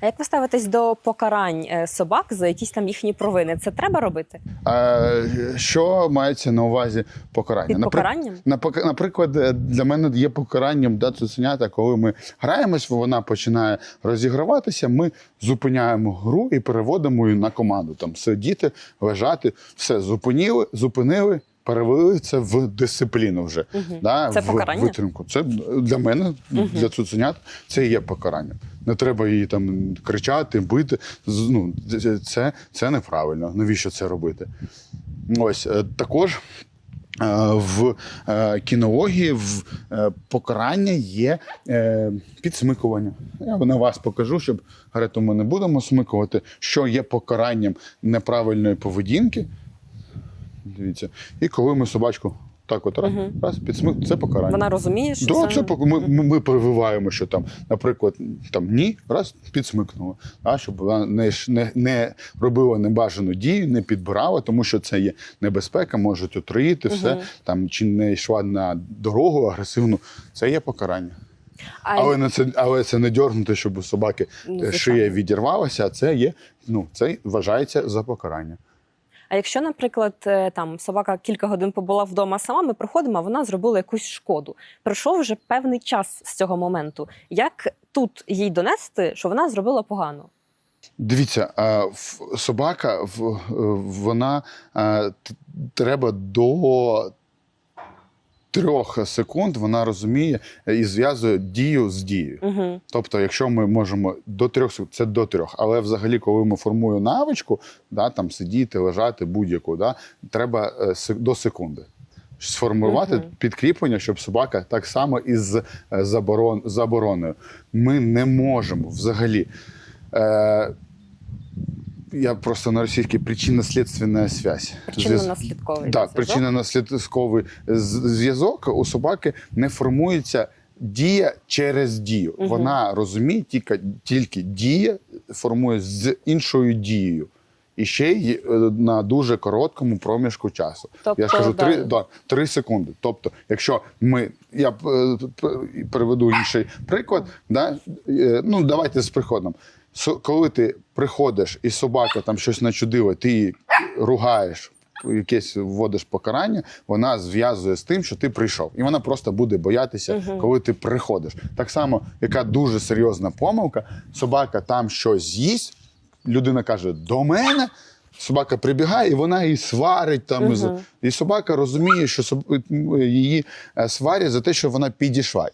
А як ви ставитесь до покарань е, собак за якісь там їхні провини? Це треба робити? Е, що мається на увазі покарання? Під покаранням? Напок- Наприклад, е, для мене є покаранням да, цуценята, коли ми граємось, вона починає розіграватися, ми зупиняємо гру і переводимо її на команду. Там сидіти, лежати, все зупинили, зупинили. Перевели це в дисципліну вже да, Це в покарання? витримку. Це для мене, для цуценят, це є покарання. Не треба її там кричати, бити. Ну, це- це, неправильно. Навіщо це робити? Ось е, також. е, В е, кінології в покарання є підсмикування. Я на вас покажу, щоб говорити, ми не будемо смикувати, що є покаранням неправильної поведінки. Дивіться. І коли ми собачку так от раз, раз підсмик, це покарання. Вона розуміє, що Да, це... це ми, ми, ми прививаємо, що там, наприклад, там ні, раз підсмикнула, а щоб вона не, не, не робила небажану дію, не підбирала, тому що це є небезпека, можуть отруїти все там чи не йшла на дорогу агресивну. Це є покарання. А Але не це, але це не дьорнути, щоб у собаки Ну, е, шия відірвалася, а це є, ну це вважається за покарання. А якщо, наприклад, е, там собака кілька годин побула вдома сама, ми приходимо, а вона зробила якусь шкоду. Пройшов вже певний час з цього моменту. Як тут їй донести, що вона зробила погано? Дивіться, в- собака е, вона треба до трьох секунд вона розуміє і зв'язує дію з дією. Угу. Тобто, якщо ми можемо до трьох секунд, це до трьох. Але взагалі, коли ми формуємо навичку, да, там сидіти, лежати, будь-яку, да, треба е, до секунди. Сформувати Мгм. підкріплення, щоб собака так само із е, заборон, забороною. Ми не можемо взагалі. Е, я просто на російській причинно-слідственна связь. Причинно-наслідковий так, причинно-наслідковий зв'язок у собаки не формується дія через дію. Угу. Вона розуміє тільки, тільки дія формує з іншою дією. І ще й е, на дуже короткому проміжку часу. Тобто, я ж кажу, три, да. три секунди. Тобто, якщо ми. Я е, приведу інший приклад. Да? Е, Ну, давайте з приходом. Коли ти приходиш і собака там щось начудила, ти її ругаєш, якесь вводиш покарання, вона зв'язує з тим, що ти прийшов. І вона просто буде боятися, коли ти приходиш. Так само, яка дуже серйозна помилка, собака там щось з'їсть, людина каже: до мене. Собака прибігає, і вона її сварить там. із- І собака розуміє, що її е, сварять за те, що вона підійшла.